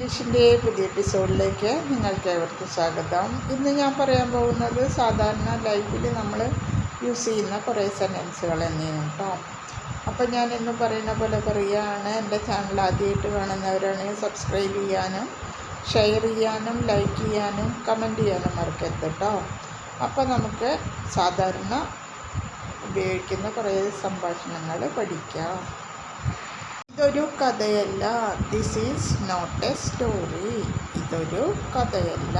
ഇംഗ്ലീഷിന്റെ പുതിയ എപ്പിസോഡിലേക്ക് നിങ്ങൾക്ക് ഏവർക്കും സ്വാഗതം. ഇന്ന് ഞാൻ പറയാൻ പോകുന്നത് സാധാരണ ലൈഫിൽ നമ്മൾ യൂസ് ചെയ്യുന്ന കുറേ സെന്റൻസുകൾ തന്നെയാണ് കേട്ടോ. അപ്പോൾ ഞാൻ ഇന്ന് പറയുന്ന പോലെ പറയുകയാണ് എന്റെ ചാനൽ ആദ്യമായിട്ട് കാണുന്നവരാണെങ്കിൽ സബ്സ്ക്രൈബ് ചെയ്യാനും ഷെയർ ചെയ്യാനും ലൈക്ക് ചെയ്യാനും കമന്റ് ചെയ്യാനും മറക്കരുത് കേട്ടോ. അപ്പോൾ നമുക്ക് സാധാരണ ഉപയോഗിക്കുന്ന കുറേ സംഭാഷണങ്ങൾ പഠിക്കാം. ഇതൊരു കഥയല്ല. This is not a story ഇതൊരു കഥയല്ല.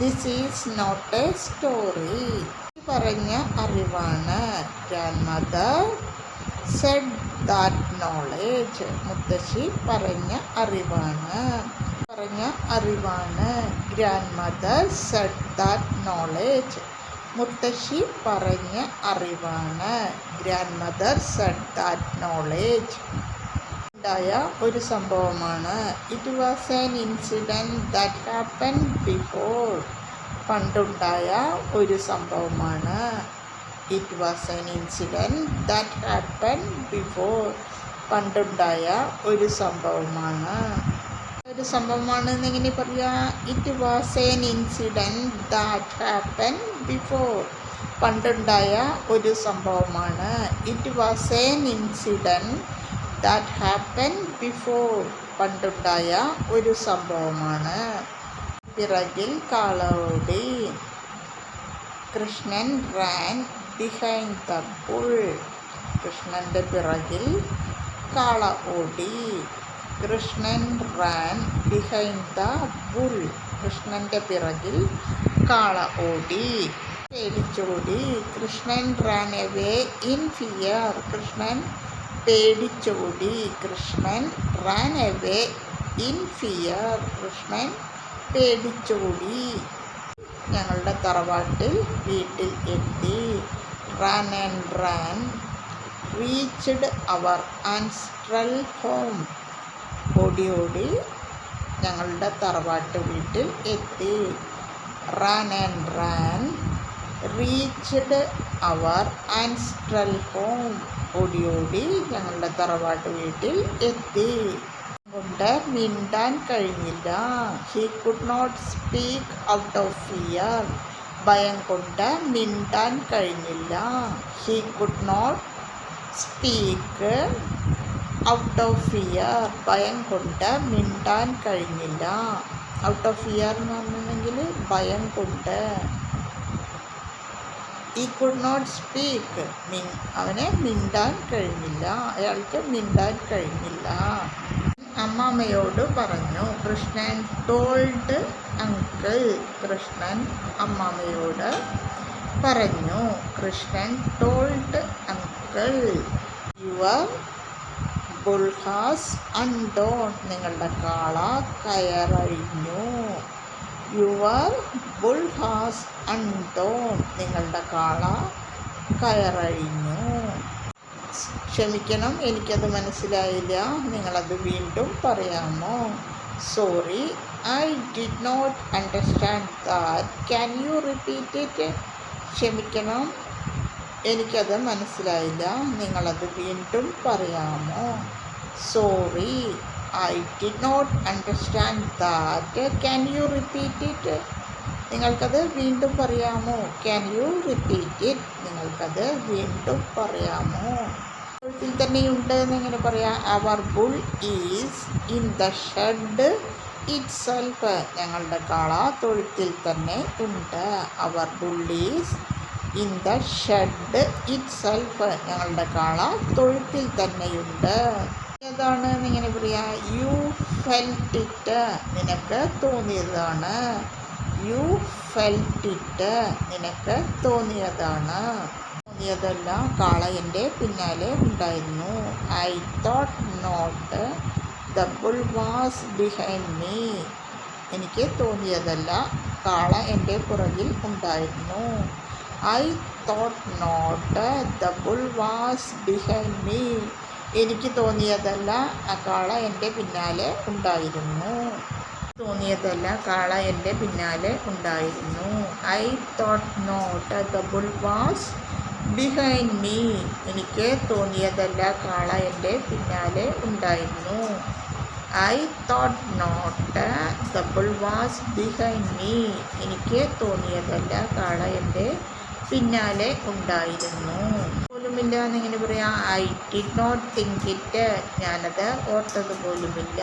This is not a story പറഞ്ഞ അറിവാണ്. ഗ്രാൻഡ് സെഡ് ദാറ്റ് നോളേജ് മുത്തശ്ശി പറഞ്ഞ അറിവാണ്. പറഞ്ഞ അറിവാണ്. Grand mother said that knowledge മുത്തശ്ശി പറഞ്ഞ അറിവാണ്. Grand mother said that knowledge ഉണ്ടായ ഒരു സംഭവമാണ്. It was an incident that happen before പണ്ടുണ്ടായ ഒരു സംഭവമാണ്. It was an incident that happen before പണ്ടുണ്ടായ ഒരു സംഭവമാണ്. ഒരു സംഭവമാണ് എന്നെങ്ങനെ പറയാ it was an incident that happen before പണ്ടുണ്ടായ ഒരു സംഭവമാണ്. It was an incident that happen before പണ്ടുണ്ടായ ഒരു സംഭവമാണ്. പിറകിൽ കാളോടി Krishnan ran behind the bull കൃഷ്ണന്റെ പിറകിൽ കാള ഓടി Krishnan ran behind the bull കൃഷ്ണന്റെ പിറകിൽ കാള ഓടി പേടിച്ചോടി. Krishnan ran away in fear Krishnan പേടിച്ചോടി. Krishnan ran away in fear. Krishnan പേടിച്ചോടി. ഞങ്ങളുടെ തറവാട്ടിൽ വീട്ടിൽ എത്തി. Ran and ran reached our ancestral home. ഓടി ഓടി ഞങ്ങളുടെ തറവാട്ട് വീട്ടിൽ എത്തി. Ran and ran reached our ancestral home ഓടി ഓടി ഞങ്ങളുടെ തറവാട്ട് വീട്ടിൽ എത്തി. കൊണ്ട് മിണ്ടാൻ കഴിഞ്ഞില്ല. He could not speak out of fear ഭയം കൊണ്ട് മിണ്ടാൻ കഴിഞ്ഞില്ല. He could not speak out of fear ഭയം കൊണ്ട് മിണ്ടാൻ കഴിഞ്ഞില്ല. ഔട്ട് ഓഫ് ഫിയർ എന്ന് പറഞ്ഞിട്ടുണ്ടെങ്കിൽ ഭയം കൊണ്ട്. ഈ കുഡ് നോട്ട് സ്പീക്ക് മിൻ അവനെ മിണ്ടാൻ കഴിഞ്ഞില്ല. അയാൾക്ക് മിണ്ടാൻ കഴിഞ്ഞില്ല. അമ്മാമ്മയോട് പറഞ്ഞു കൃഷ്ണൻ ടോൾഡ് അങ്കിൾ കൃഷ്ണൻ അമ്മാമ്മയോട് പറഞ്ഞു Krishnan told uncle your bull has undone നിങ്ങളുടെ കാള കയറഴിഞ്ഞു. യുവർ ബുൾഹാസ് അൺടോൺ നിങ്ങളുടെ കാള കയറഴിഞ്ഞു. ക്ഷമിക്കണം എനിക്കത് മനസ്സിലായില്ല. നിങ്ങളത് വീണ്ടും പറയാമോ? Sorry I did not understand that can you repeat it ക്ഷമിക്കണം എനിക്കത് മനസ്സിലായില്ല. നിങ്ങളത് വീണ്ടും പറയാമോ? Sorry I did not understand that can you repeat it നിങ്ങൾക്കത് വീണ്ടും പറയാമോ? ക്യാൻ യു റിപ്പീറ്റ് ഇറ്റ് നിങ്ങൾക്കത് വീണ്ടും പറയാമോ? തൊഴുത്തിൽ തന്നെയുണ്ട് എന്നിങ്ങനെ പറയാം. Our bull is in the shed itself ഞങ്ങളുടെ കാള തൊഴുത്തിൽ തന്നെ ഉണ്ട്. Our bull is in the shed itself ഞങ്ങളുടെ കാള തൊഴുത്തിൽ തന്നെയുണ്ട്. ഏതാണ് ഇങ്ങനെ പറയാ? യു ഫെൽറ്റ് ഇറ്റ് നിനക്ക് തോന്നിയതാണ്. യു ഫെൽറ്റ് ഇറ്റ് നിനക്ക് തോന്നിയതാണ്. തോന്നിയതല്ല കാള എന്റെ പിന്നാലെ ഉണ്ടായിരുന്നു. I thought not the bull was behind me എനിക്ക് തോന്നിയതല്ല കാള എന്റെ പുറകിൽ ഉണ്ടായിരുന്നു. I thought not the bull was behind me എനിക്ക് തോന്നിയതല്ല ആ കാള എന്റെ പിന്നാലെ ഉണ്ടായിരുന്നു. തോന്നിയതല്ല കാള എന്റെ പിന്നാലെ ഉണ്ടായിരുന്നു. I thought not the bull was behind me എനിക്ക് തോന്നിയതല്ല കാള എന്റെ പിന്നാലെ ഉണ്ടായിരുന്നു. I thought not the bull was behind me എനിക്ക് തോന്നിയതല്ല കാള എന്റെ പിന്നാലെ ഉണ്ടായിരുന്നു. പോലുമില്ല എന്നിങ്ങനെ പറയാം I did not think it ഞാനത് ഓർത്തത് പോലുമില്ല.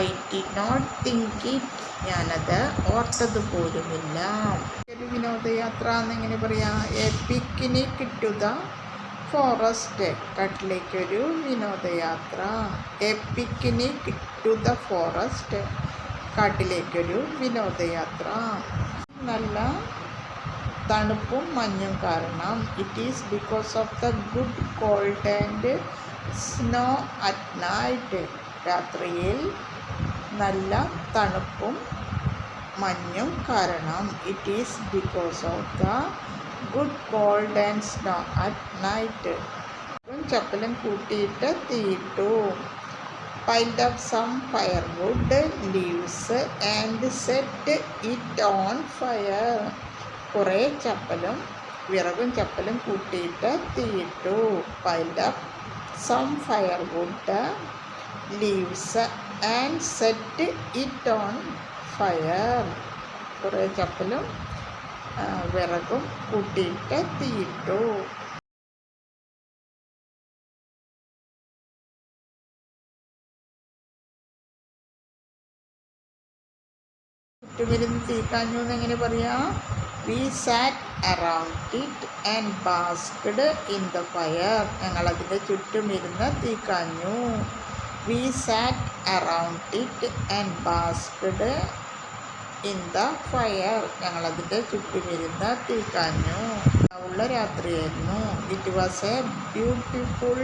I did not think it ഞാനത് ഓർത്തത് പോലുമില്ല. ഒരു വിനോദയാത്ര എന്നിങ്ങനെ പറയാം a picnic to the forest കട്ടിലേക്കൊരു വിനോദയാത്ര. A picnic to the forest കാട്ടിലേക്കൊരു വിനോദയാത്ര. നല്ല തണുപ്പും മഞ്ഞും കാരണം it is because of the good cold and snow at night രാത്രിയിൽ നല്ല തണുപ്പും മഞ്ഞും കാരണം it is because of the good cold and snow at night ചപ്പലും കൂട്ടിയിട്ട് തീയിട്ടു. Piled up some firewood leaves and set it on fire കുറേ ചപ്പലും വിറകും ചപ്പലും കൂട്ടിയിട്ട് തീയിട്ടു. Piled up some firewood leaves and set it on fire കുറേ ചപ്പലും വിറകും കൂട്ടിയിട്ട് തീയിട്ടു. ചുറ്റുമിരുന്ന് തീക്കാഞ്ഞു എന്ന് എങ്ങനെ പറയാ? We sat around it and basked in the fire ഞങ്ങളതിന്റെ ചുറ്റുമിരുന്ന് തീക്കാഞ്ഞു we sat around it and basked in the fire ഞങ്ങളതിന്റെ ചുറ്റുമിരുന്ന് തീക്കാഞ്ഞു ഉള്ള രാത്രിയായിരുന്നു. It was a beautiful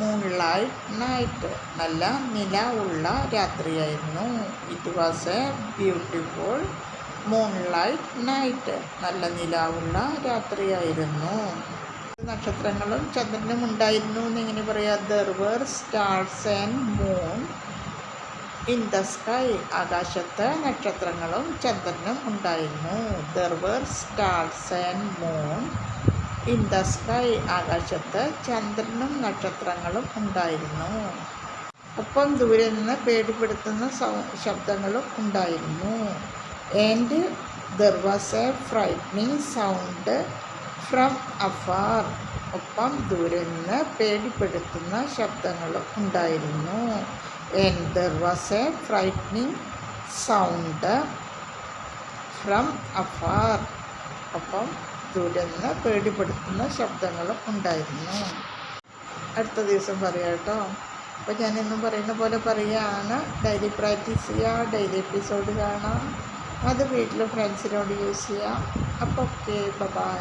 moonlight night നല്ല നില ഉള്ള രാത്രിയായിരുന്നു. It was a beautiful moonlight night. നല്ല നിലാവുള്ള രാത്രിയായിരുന്നു. നക്ഷത്രങ്ങളും ചന്ദ്രനും ഉണ്ടായിരുന്നു എന്നിങ്ങനെ പറയാം there were stars and moon in the sky ആകാശത്ത് നക്ഷത്രങ്ങളും ചന്ദ്രനും ഉണ്ടായിരുന്നു. There were stars and moon in the sky ആകാശത്ത് ചന്ദ്രനും നക്ഷത്രങ്ങളും ഉണ്ടായിരുന്നു. ഒപ്പം ദൂരെ നിന്ന് പേടിപ്പെടുത്തുന്ന ശബ്ദങ്ങളും ഉണ്ടായിരുന്നു. And there was a frightening sound from afar ഒപ്പം ദൂരെ നിന്ന് പേടിപ്പെടുത്തുന്ന ശബ്ദങ്ങളും ഉണ്ടായിരുന്നു. And there was a frightening sound from afar ഒപ്പം ദൂരെ നിന്ന് പേടിപ്പെടുത്തുന്ന ശബ്ദങ്ങളും ഉണ്ടായിരുന്നു. അടുത്ത ദിവസം പറയാം കേട്ടോ. അപ്പോൾ ഞാൻ പറയുന്ന പോലെ പറയുകയാണ് ഡെയിലി പ്രാക്ടീസ് ചെയ്യുക ഡെയിലി എപ്പിസോഡ് കാണാം. അത് വീട്ടിൽ ഫ്രണ്ട്സിനോട് യൂസ് ചെയ്യാം. അപ്പോൾ ഓക്കെ ബൈ